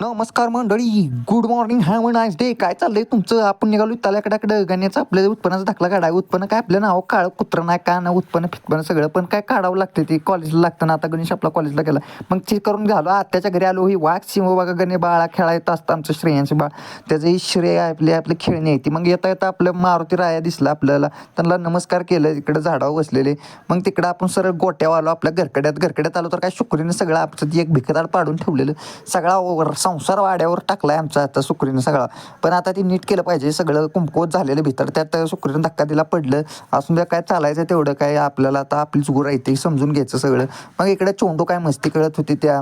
नमस्कार मंडळी good morning have a nice day काय चाललंय तुमचं? आपण निघालो त्याल्याकडे गाण्याचं आपल्या उत्पन्नाचा दाखला काढाय उत्पन्न काय आपलं नाव? काळं कुत्रं नाही का ना उत्पन्न फितपन्न सगळं. पण काय काढावं लागतं ते? कॉलेजला लागतं ना आता गणेश आपला कॉलेजला गेला. मग ते करून घालो. आत्याच्या घरी आलो. ही वाघ सिंह बघा गणे बाळा खेळायचं असतं आमचं श्रेयांचे बाळ. त्याचंही श्रेय आपले आपले खेळणे येते मग येता येता आपलं मारुती राया दिसला आपल्याला. त्यांना नमस्कार केलं. इकडं झाडावर बसलेले. मग तिकडं आपण सरळ गोट्यावर आलो. आपल्या घरकड्यात घरकड्यात आलो तर काय शुक्रीने सगळं आमचं ती एक भिकताड पाडून ठेवलेलं. सगळा ओवर संसार वाड्यावर टाकलाय आमचा आता सुकरीनं सगळा. पण आता ती नीट केलं पाहिजे. सगळं कुंपकोत झालेलं भीतर. त्यात सुकरीनं धक्का दिला पडलं. असून त्या काय चालायचं तेवढं काय आपल्याला आता आपली चुकूर राहते समजून घ्यायचं सगळं. मग इकडे चोंडू काय मस्ती कळत होती त्या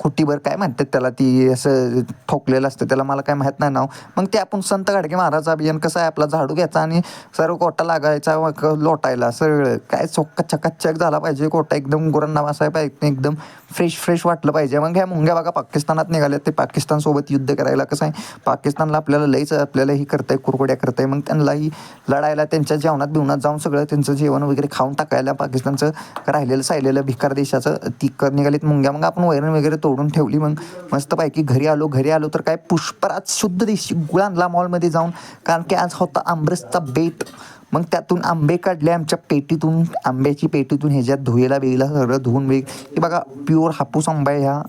कुटीवर काय म्हणतात त्याला ती असं ठोकलेलं असतं त्याला मला काय माहीत नाही नाव. मग ते आपण संत गाडगे महाराज अभियान कसं आहे आपला झाडू घ्यायचा आणि सर्व कोटा लागायचा मग लोटायला सगळं. काय चोक्का चकाचक झाला पाहिजे कोटा एकदम गुरांना वासाय पाहिजे एकदम फ्रेश फ्रेश वाटलं पाहिजे. मग ह्या मुंग्या बघा पाकिस्तानात निघाल्या ते पाकिस्तानसोबत युद्ध करायला कसं आहे? पाकिस्तानला आपल्याला लईच आपल्याला ही करताय कुरकुड्या करताय. मग त्यांनाही लढायला त्यांच्या जेवणात बिवणात जाऊन सगळं त्यांचं जेवण वगैरे खाऊन टाकायला पाकिस्तानचं राहिलेलं सायलेलं भिकार देशाचं ती कर निघालीत मुंग्या. मग आपण वैरण वगैरे तो तोडून ठेवली. मग मस्तपैकी घरी आलो. घरी आलो तर काय पुष्पराज शुद्ध देशी गुळ आणला मॉलमध्ये जाऊन कारण की आज होता आंबरसचा बेत. मग त्यातून आंबे काढले आमच्या पेटीतून. आंब्याची पेटीतून ह्याच्यात धुयला बियला सगळं धुवून वेग की बघा प्युअर हापूस आंबा आहे ह्या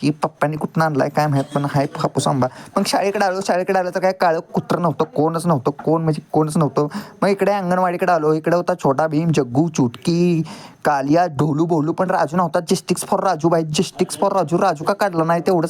की पप्पांनी कुठं आणलाय काय माहीत पण हाय हापूस आंबा. मग शाळेकडे आलो शाळेकडे आलं तर काय काळं कुत्रं नव्हतं कोणच नव्हतं कोण म्हणजे कोणच नव्हतं. मग इकडे अंगणवाडीकडे आलो इकडे होता छोटा भीम जग्गू चुटकी कालिया ढोलू बोलू पण राजू नव्हता. जस्टिक्स फॉर राजू बाई जस्टिक्स फॉर राजू. राजू का काढला नाही तेवढं